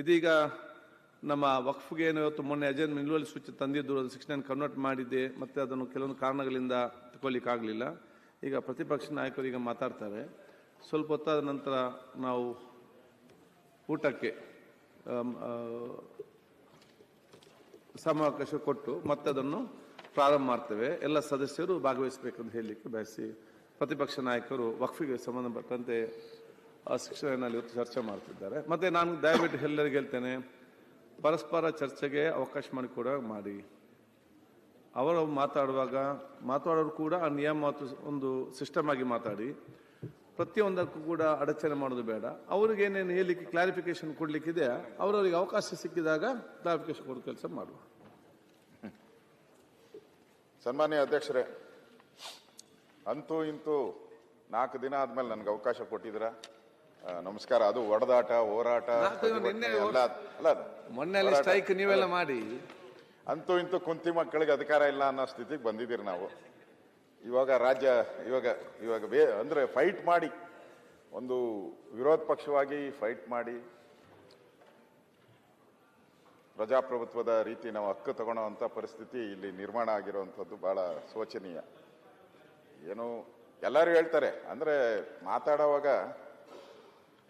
ಇದೀಗ ನಮ್ಮ ವಕ್ಫ್ಗೆ ಏನು ಇವತ್ತು ಮೊನ್ನೆ ಅಜೆನ್ ನಿಲುವಳಿ ಸ್ವಿಚ್ ತಂದಿದ್ದು ಅದು ಶಿಕ್ಷಣ ಕನ್ವರ್ಟ್ ಮಾಡಿದ್ದೆ, ಮತ್ತೆ ಅದನ್ನು ಕೆಲವೊಂದು ಕಾರಣಗಳಿಂದ ತಗೊಳ್ಳಿಕ್ಕಾಗಲಿಲ್ಲ. ಈಗ ಪ್ರತಿಪಕ್ಷ ನಾಯಕರು ಈಗ ಮಾತಾಡ್ತಾರೆ. ಸ್ವಲ್ಪ ಹೊತ್ತಾದ ನಂತರ ನಾವು ಊಟಕ್ಕೆ ಸಮಾವಕಾಶ ಕೊಟ್ಟು ಮತ್ತೆ ಅದನ್ನು ಪ್ರಾರಂಭ ಮಾಡ್ತೇವೆ. ಎಲ್ಲ ಸದಸ್ಯರು ಭಾಗವಹಿಸಬೇಕಂತ ಹೇಳಲಿಕ್ಕೆ ಬಯಸಿ ಪ್ರತಿಪಕ್ಷ ನಾಯಕರು ವಕ್ಫಿಗೆ ಸಂಬಂಧಪಟ್ಟಂತೆ ಶಿಕ್ಷಣದಲ್ಲಿ ಇವತ್ತು ಚರ್ಚೆ ಮಾಡ್ತಿದ್ದಾರೆ. ಮತ್ತು ನಾನು ದಯವಿಟ್ಟು ಎಲ್ಲರಿಗೆ ಹೇಳ್ತೇನೆ, ಪರಸ್ಪರ ಚರ್ಚೆಗೆ ಅವಕಾಶ ಮಾಡಿ ಕೂಡ ಮಾಡಿ. ಅವರು ಮಾತಾಡುವಾಗ, ಮಾತಾಡೋರು ಕೂಡ ಆ ನಿಯಮ ಮತ್ತು ಒಂದು ಸಿಸ್ಟಮ್ ಆಗಿ ಮಾತಾಡಿ. ಪ್ರತಿಯೊಂದಕ್ಕೂ ಕೂಡ ಅಡಚಣೆ ಮಾಡೋದು ಬೇಡ. ಅವ್ರಿಗೆ ಏನೇನು ಹೇಳಲಿಕ್ಕೆ ಕ್ಲಾರಿಫಿಕೇಶನ್ ಕೊಡಲಿಕ್ಕಿದೆ, ಅವರವರಿಗೆ ಅವಕಾಶ ಸಿಕ್ಕಿದಾಗ ಕ್ಲಾರಿಫಿಕೇಶನ್ ಕೊಡೋ ಕೆಲಸ ಮಾಡುವ. ಸನ್ಮಾನ್ಯ ಅಧ್ಯಕ್ಷರೇ, ಅಂತೂ ಇಂತೂ ನಾಲ್ಕು ದಿನ ಆದಮೇಲೆ ನನಗೆ ಅವಕಾಶ ಕೊಟ್ಟಿದ್ದೀರ? ನಮಸ್ಕಾರ ಅದು ಒಡೆದಾಟ ಹೋರಾಟ ಅಲ್ಲ. ಮೊನ್ನೆ. ಸ್ಟ್ರೈಕ್ ನೀವೆಲ್ಲ ಮಾಡಿ ಅಂತೂ ಇಂತೂ ಕುಂತಿ ಮಕ್ಕಳಿಗೆ ಅಧಿಕಾರ ಇಲ್ಲ ಅನ್ನೋ ಸ್ಥಿತಿಗೆ ಬಂದಿದ್ದೀರಿ ನಾವು ಇವಾಗ ರಾಜ್ಯ ಇವಾಗ ಇವಾಗ ಬೇ ಅಂದ್ರೆ ಫೈಟ್ ಮಾಡಿ ಒಂದು ವಿರೋಧ ಪಕ್ಷವಾಗಿ ಫೈಟ್ ಮಾಡಿ ಪ್ರಜಾಪ್ರಭುತ್ವದ ರೀತಿ ನಾವು ಹಕ್ಕು ತಗೊಳ್ಳೋವಂಥ ಪರಿಸ್ಥಿತಿ ಇಲ್ಲಿ ನಿರ್ಮಾಣ ಆಗಿರುವಂಥದ್ದು ಭಾಳ ಶೋಚನೀಯ ಏನು ಎಲ್ಲರೂ ಹೇಳ್ತಾರೆ ಅಂದ್ರೆ ಮಾತಾಡೋವಾಗ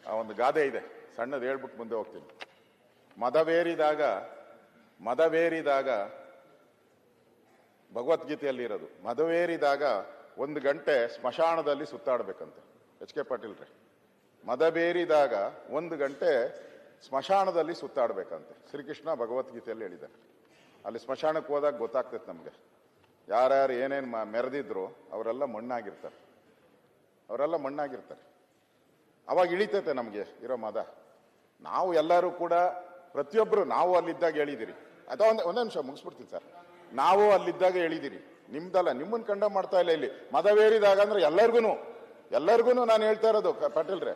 ಆ ಒಂದು ಗಾದೆ ಇದೆ. ಸಣ್ಣದು ಹೇಳ್ಬಿಟ್ಟು ಮುಂದೆ ಹೋಗ್ತೀನಿ. ಮದವೇರಿದಾಗ ಮದವೇರಿದಾಗ ಭಗವದ್ಗೀತೆಯಲ್ಲಿ ಇರೋದು. ಮದವೇರಿದಾಗ ಒಂದು ಗಂಟೆ ಸ್ಮಶಾನದಲ್ಲಿ ಸುತ್ತಾಡ್ಬೇಕಂತೆ. ಎಚ್ ಕೆ ಪಾಟೀಲ್ ರೀ. ಮದಬೇರಿದಾಗ ಒಂದು ಗಂಟೆ ಸ್ಮಶಾನದಲ್ಲಿ ಸುತ್ತಾಡ್ಬೇಕಂತೆ. ಶ್ರೀಕೃಷ್ಣ ಭಗವದ್ಗೀತೆಯಲ್ಲಿ ಹೇಳಿದ್ದಾರೆ. ಅಲ್ಲಿ ಸ್ಮಶಾನಕ್ಕೆ ಹೋದಾಗ ಗೊತ್ತಾಗ್ತೈತೆ ನಮಗೆ. ಯಾರ್ಯಾರು ಏನೇನು ಮೆರೆದಿದ್ರು ಅವರೆಲ್ಲ ಮಣ್ಣಾಗಿರ್ತಾರೆ. ಅವರೆಲ್ಲ ಮಣ್ಣಾಗಿರ್ತಾರೆ. ಅವಾಗ ಇಳಿತೈತೆ ನಮಗೆ ಇರೋ ಮದ. ನಾವು ಎಲ್ಲರೂ ಕೂಡ ಪ್ರತಿಯೊಬ್ಬರು ನಾವು ಅಲ್ಲಿದ್ದಾಗ ಹೇಳಿದಿರಿ ಅಥವಾ ಒಂದು ಒಂದೇ ನಿಮಿಷ ಮುಗಿಸ್ಬಿಡ್ತೀನಿ ಸರ್. ನಾವು ಅಲ್ಲಿದ್ದಾಗ ಹೇಳಿದಿರಿ ನಿಮ್ದಲ್ಲ ನಿಮ್ಮನ್ನು ಕಂಡ ಮಾಡ್ತಾ ಇಲ್ಲ ಇಲ್ಲಿ. ಮದವೇರಿದಾಗ ಅಂದ್ರೆ ಎಲ್ಲರಿಗೂ ಎಲ್ಲರಿಗೂ ನಾನು ಹೇಳ್ತಾ ಇರೋದು ಪಟೇಲ್ರೆ ಪಾಟೀಲ್ರೆ.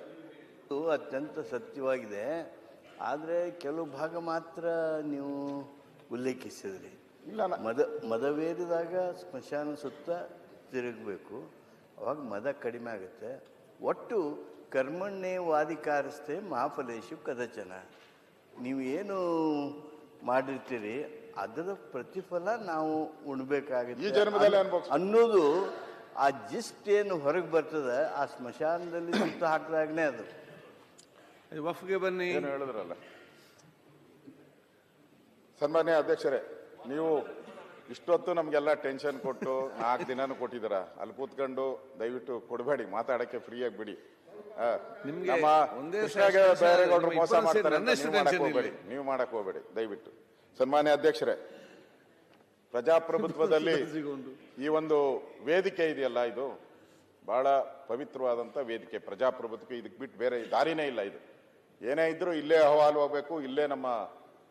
ಇದು ಅತ್ಯಂತ ಸತ್ಯವಾಗಿದೆ. ಆದರೆ ಕೆಲವು ಭಾಗ ಮಾತ್ರ ನೀವು ಉಲ್ಲೇಖಿಸಿದ್ರಿ. ಇಲ್ಲ ಮದ ಮದವೇರಿದಾಗ ಸ್ಮಶಾನ ಸುತ್ತ ತಿರುಗಬೇಕು. ಅವಾಗ ಮದ ಕಡಿಮೆ ಆಗುತ್ತೆ. ಒಟ್ಟು ಕರ್ಮಣ್ಣೆ ವಾದಿಕಾರಸ್ಥೆ ಮಹಾಫಲೇಶು ಕದಚನ. ನೀವು ಏನು ಮಾಡಿರ್ತೀರಿ ಅದರ ಪ್ರತಿಫಲ ನಾವು ಉಣ್ಬೇಕಾಗುತ್ತೆ. ಈ ಜನ್ಮದಲ್ಲೇ ಅನ್ಭೋಗ್ಸ್- ಅನ್ನೋದು ಆ ಜಿಸ್ಟ್ ಏನು ಹೊರಗೆ ಬರ್ತದೆ ಆ ಸ್ಮಶಾನದಲ್ಲಿ ಸುತ್ತ ಹಾಕಿದಾಗನೇ ಅದು. ವಫ್ಗೆ ಬನ್ನಿ. ಏನು ಹೇಳಿದ್ರಲ್ಲ. ಸನ್ಮಾನ್ಯ ಅಧ್ಯಕ್ಷರೇ ನೀವು ಇಷ್ಟೊತ್ತು ನಮಗೆಲ್ಲ ಟೆನ್ಷನ್ ಕೊಟ್ಟು ನಾಲ್ಕು ದಿನಾನು ಕೊಟ್ಟಿದ್ದೀರಾ. ಅಲ್ಲಿ ಕೂತ್ಕೊಂಡು ದಯವಿಟ್ಟು ಕೊಡಬೇಡಿ ಮಾತಾಡೋಕ್ಕೆ ಫ್ರೀಯಾಗಿ ಬಿಡಿ. ನಿಮ್ಗೆ ಒಂದೇ ಬೈರೇಗೌಡರು ಮೋಸ ಮಾಡ್ತಾರೆ ನೀವು ಮಾಡಕ್ ಹೋಗ್ಬೇಡಿ ಇಲ್ಲಿ. ನೀವು ಮಾಡಕ್ ಹೋಗ್ಬೇಡಿ ದಯವಿಟ್ಟು. ಸನ್ಮಾನ್ಯ ಅಧ್ಯಕ್ಷರೇ ಪ್ರಜಾಪ್ರಭುತ್ವದಲ್ಲಿ ಈ ಒಂದು ವೇದಿಕೆ ಇದೆಯಲ್ಲ ಇದು? ಬಹಳ ಪವಿತ್ರವಾದಂತ ವೇದಿಕೆ ಪ್ರಜಾಪ್ರಭುತ್ವಕ್ಕೆ ಇದಕ್ಕೆ ಬಿಟ್ಟು ಬೇರೆ ದಾರಿನೇ ಇಲ್ಲ ಇದು. ಏನೇ ಇದ್ರೂ ಇಲ್ಲೇ ಅಹವಾಲು ಹೋಗ್ಬೇಕು ಇಲ್ಲೇ ನಮ್ಮ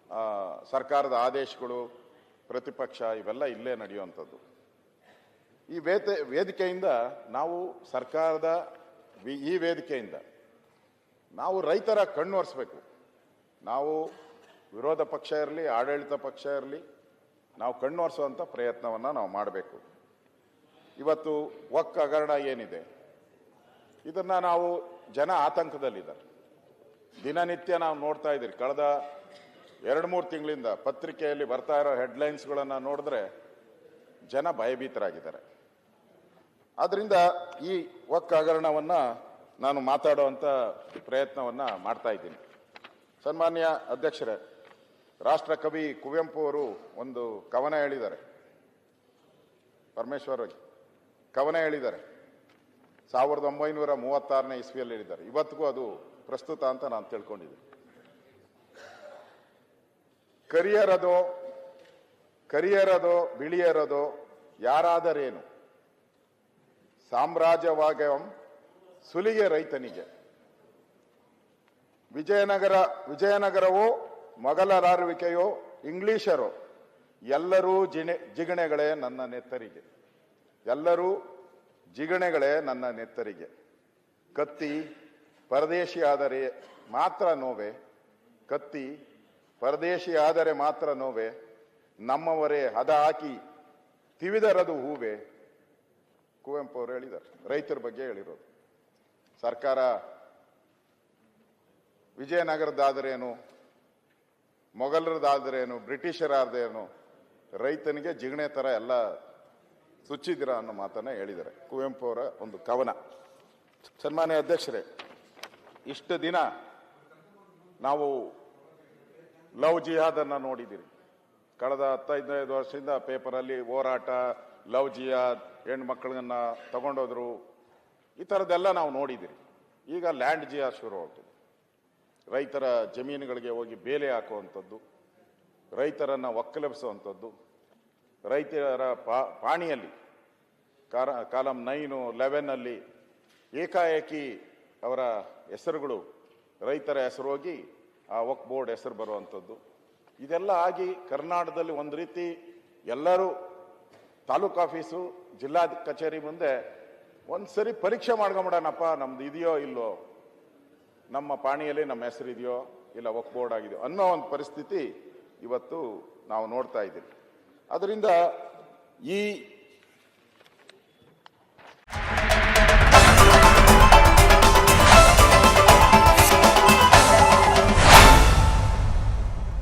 ಆ, ಸರ್ಕಾರದ ಆದೇಶಗಳು ಪ್ರತಿಪಕ್ಷ ಇವೆಲ್ಲ ಇಲ್ಲೇ ನಡೆಯುವಂಥದ್ದು. ಈ ವೇತೆ ವೇದಿಕೆಯಿಂದ ನಾವು ಸರ್ಕಾರದ ಈ ವೇದಿಕೆಯಿಂದ ನಾವು ರೈತರ ಕಣ್ಣು ಒರೆಸ್ಬೇಕು. ನಾವು ವಿರೋಧ ಪಕ್ಷ ಇರಲಿ, ಆಡಳಿತ ಪಕ್ಷ ಇರಲಿ, ನಾವು ಕಣ್ಣು ಒರೆಸುವಂಥ ಪ್ರಯತ್ನವನ್ನು ನಾವು ಮಾಡಬೇಕು. ಇವತ್ತು ಒಕ್ಕ ಹಗರಣ ಏನಿದೆ? ಇದನ್ನು ನಾವು ಜನ ಆತಂಕದಲ್ಲಿದ್ದಾರೆ. ದಿನನಿತ್ಯ ನಾವು ನೋಡ್ತಾ ಇದ್ದೀರಿ. ಕಳೆದ ಎರಡು ಮೂರು ತಿಂಗಳಿಂದ ಪತ್ರಿಕೆಯಲ್ಲಿ ಬರ್ತಾ ಇರೋ ಹೆಡ್ಲೈನ್ಸ್ಗಳನ್ನು ನೋಡಿದ್ರೆ ಜನ ಭಯಭೀತರಾಗಿದ್ದಾರೆ. ಆದ್ರಿಂದ ಈ ಒಕ್ಕ ಹಗರಣವನ್ನು ನಾನು ಮಾತಾಡುವಂಥ ಪ್ರಯತ್ನವನ್ನು ಮಾಡ್ತಾ ಇದ್ದೀನಿ. ಸನ್ಮಾನ್ಯ ಅಧ್ಯಕ್ಷರೇ, ರಾಷ್ಟ್ರ ಕವಿ ಕುವೆಂಪು ಅವರು ಒಂದು ಕವನ ಹೇಳಿದ್ದಾರೆ. ಪರಮೇಶ್ವರ್ ಕವನ ಹೇಳಿದ್ದಾರೆ. ಸಾವಿರದ ಒಂಬೈನೂರ ಮೂವತ್ತಾರನೇ ಇಸ್ವಿಯಲ್ಲಿ ಹೇಳಿದ್ದಾರೆ. ಇವತ್ತಿಗೂ ಅದು ಪ್ರಸ್ತುತ ಅಂತ ನಾನು ತಿಳ್ಕೊಂಡಿದ್ದೀನಿ. ಕರಿಯರದೋ ಕರಿಯರದೋ, ಬಿಳಿಯರದೋ ಯಾರಾದರೇನು ಸಾಮ್ರಾಜ್ಯವಾಗಂ ಸುಲಿಗೆ ರೈತನಿಗೆ. ವಿಜಯನಗರ, ವಿಜಯನಗರವೋ ಮೊಘಲರಾರುವಿಕೆಯೋ ಇಂಗ್ಲಿಷರೋ, ಎಲ್ಲರೂ ಜಿಣೆ, ಜಿಗಣೆಗಳೇ ನನ್ನ ನೆತ್ತರಿಗೆ. ಎಲ್ಲರೂ ಜಿಗಣೆಗಳೇ ನನ್ನ ನೆತ್ತರಿಗೆ. ಕತ್ತಿ ಪರದೇಶಿ ಆದರೆ ಮಾತ್ರ ನೋವೆ, ಕತ್ತಿ ಪರದೇಶಿ ಆದರೆ ಮಾತ್ರ ನೋವೆ, ನಮ್ಮವರೇ ಹದ ಹಾಕಿ ತಿವಿದರದು ಹೂವೆ ಕುವೆಂಪು ಅವರು ಹೇಳಿದ್ದಾರೆ. ರೈತರ ಬಗ್ಗೆ ಹೇಳಿರೋದು. ಸರ್ಕಾರ ವಿಜಯನಗರದಾದರೇನು ಮೊಘಲರದಾದ್ರೇನು ಬ್ರಿಟಿಷರಾದ್ರೇನು, ರೈತನಿಗೆ ಜಿಗಣೆ ಥರ ಎಲ್ಲ ಸುಚ್ಚಿದಿರ ಅನ್ನೋ ಮಾತನ್ನು ಹೇಳಿದ್ದಾರೆ. ಕುವೆಂಪು ಅವರ ಒಂದು ಕವನ. ಸನ್ಮಾನ್ಯ ಅಧ್ಯಕ್ಷರೇ, ಇಷ್ಟು ದಿನ ನಾವು ಲವ್ ಜಿಹಾದನ್ನು ನೋಡಿದ್ದೀರಿ. ಕಳೆದ ಹತ್ತೈದೈದು ವರ್ಷದಿಂದ ಪೇಪರಲ್ಲಿ ಹೋರಾಟ ಲವ್ ಜಿಯಾದ್ ಹೆಣ್ಣು ಮಕ್ಕಳನ್ನ ತಗೊಂಡೋದ್ರು, ಈ ಥರದ್ದೆಲ್ಲ ನಾವು ನೋಡಿದ್ದೀರಿ. ಈಗ ಲ್ಯಾಂಡ್ ಜಿಯಾ ಶುರು ಆಗ್ತದೆ ರೈತರ ಜಮೀನುಗಳಿಗೆ ಹೋಗಿ ಬೇಲೆ ಹಾಕುವಂಥದ್ದು, ರೈತರನ್ನು ಒಕ್ಕಲೆಬ್ಸುವಂಥದ್ದು, ರೈತರ ಪಾ, ಪಾಣಿಯಲ್ಲಿ, ಕಾರ, ಕಾಲಂ ನೈನು ಲೆವೆನ್ನಲ್ಲಿ ಏಕಾಏಕಿ ಅವರ ಹೆಸರುಗಳು, ರೈತರ ಹೆಸರು ಹೋಗಿ ಆ ವಕ್ ಬೋರ್ಡ್ ಹೆಸರು ಬರುವಂಥದ್ದು. ಇದೆಲ್ಲ ಆಗಿ ಕರ್ನಾಟಕದಲ್ಲಿ ಒಂದು ರೀತಿ ಎಲ್ಲರೂ ತಾಲೂಕು ಆಫೀಸು, ಜಿಲ್ಲಾ ಕಚೇರಿ ಮುಂದೆ ಒಂದು ಸರಿ ಪರೀಕ್ಷೆ ಮಾಡ್ಕೊಂಬಿಡೋಣಪ್ಪ, ನಮ್ದು ಇದೆಯೋ ಇಲ್ಲೋ ನಮ್ಮ ಪಾಣಿಯಲ್ಲಿ ನಮ್ಮ ಹೆಸರು ಇದೆಯೋ? ಇಲ್ಲ, ಒಕ್ ಬೋರ್ಡ್ ಆಗಿದೆಯೋ? ಅನ್ನೋ ಒಂದು ಪರಿಸ್ಥಿತಿ ಇವತ್ತು ನಾವು ನೋಡ್ತಾ ಇದ್ದೀವಿ. ಅದರಿಂದ ಈ